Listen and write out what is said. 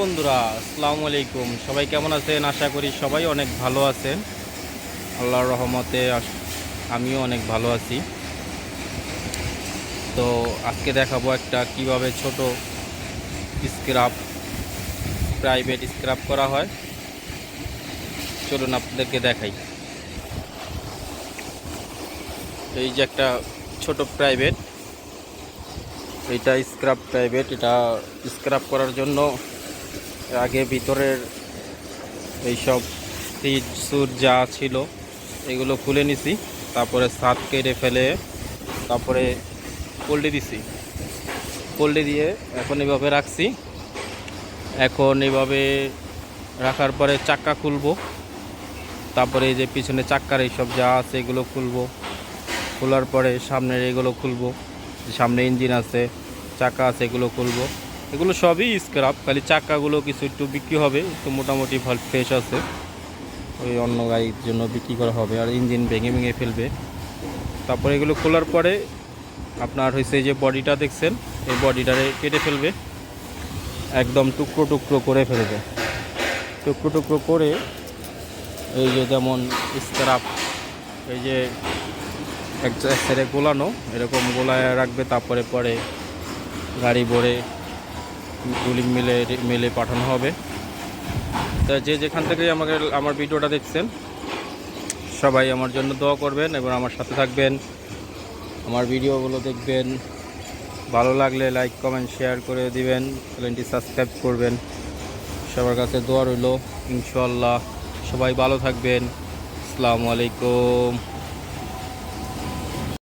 বন্ধুরা, আসসালামু আলাইকুম। সবাই কেমন আছেন? আশা করি সবাই অনেক ভালো আছেন। আল্লাহর রহমতে আমিও অনেক ভালো আছি। তো আজকে দেখাবো একটা কীভাবে ছোট স্ক্রাব প্রাইভেট স্ক্রাব করা হয়। চলুন আপনাদেরকে দেখাই। এই যে একটা ছোট প্রাইভেট এটা স্ক্রাব প্রাইভেট এটা স্ক্রাব করার জন্য আগে ভিতরের এইসব ফ্রিজ সুর যা ছিল, এগুলো খুলে নিছি, তারপরে সাত কেটে ফেলে তারপরে পোল্টে দিছি। পোল্টে দিয়ে এখন এভাবে রাখছি। এখন এভাবে রাখার পরে চাক্কা খুলবো। তারপরে এই যে পিছনে চাক্কার এইসব যা আছে এগুলো খুলবো। খোলার পরে সামনের এগুলো খুলবো। সামনে ইঞ্জিন আছে, চাকা আছে, এগুলো খুলবো। এগুলো সবই স্ক্রাপ খালি চাকাগুলো কিছু একটু বিক্রি হবে, একটু মোটামুটি ভালো ফ্রেশ আছে। ওই অন্য গাড়ির জন্য বিক্রি করা হবে, আর ইঞ্জিন ভেঙে ভেঙে ফেলবে। তারপরে এগুলো খোলার পরে আপনার হয়েছে যে বডিটা দেখছেন, এই বডিটারে কেটে ফেলবে, একদম টুকরো টুকরো করে ফেলবে। টুকরো টুকরো করে এই যে যেমন স্ক্রাপ এই যে এক সাইডে গোলানো, এরকম গোলায় রাখবে, তারপরে পরে গাড়ি ভরে রুলিং মিলে মিলে পাঠানো হবে। তা যে যেখান থেকে আমাকে, আমার ভিডিওটা দেখছেন, সবাই আমার জন্য দোয়া করবেন এবং আমার সাথে থাকবেন। আমার ভিডিওগুলো দেখবেন। ভালো লাগলে লাইক কমেন্ট শেয়ার করে দিবেন। চ্যানেলটি সাবস্ক্রাইব করবেন। সবার কাছে দোয়া রইল। ইনশাল্লাহ সবাই ভালো থাকবেন। আসসালামু আলাইকুম।